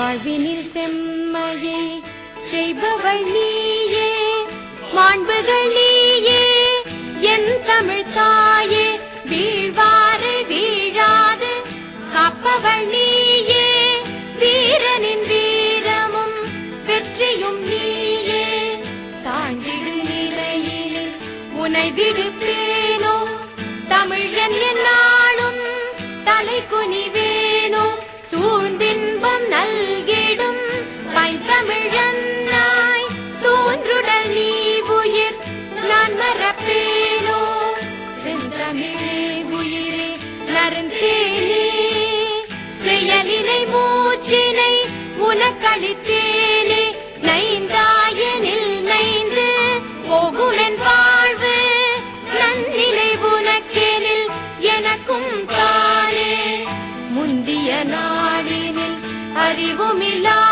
வாழ்வினில் செம்மையை செய்பவள் நீயே மாண்புகள் நீயே என் தமிழ் தாயே வீழ்வாறு வீழாது காப்பவள் நீயே வீரனின் வீரமும் வெற்றியும் நீயே. தாண்டிடு நிலையினில் உனை விடுப்பேனோ தமிழ் என் நாளும் தலை குனிவேனோ சூழ்ந்தே நருந்தேனே செயலினை மூச்சினை உனக்களித்தேனே. நைந்தாயனில் நைந்து போகுமென் வாழ்வு. நன்னிலை உனக்கேனில் எனக்கும் தானே. முந்திய நாடினில் அறிவுமில்லா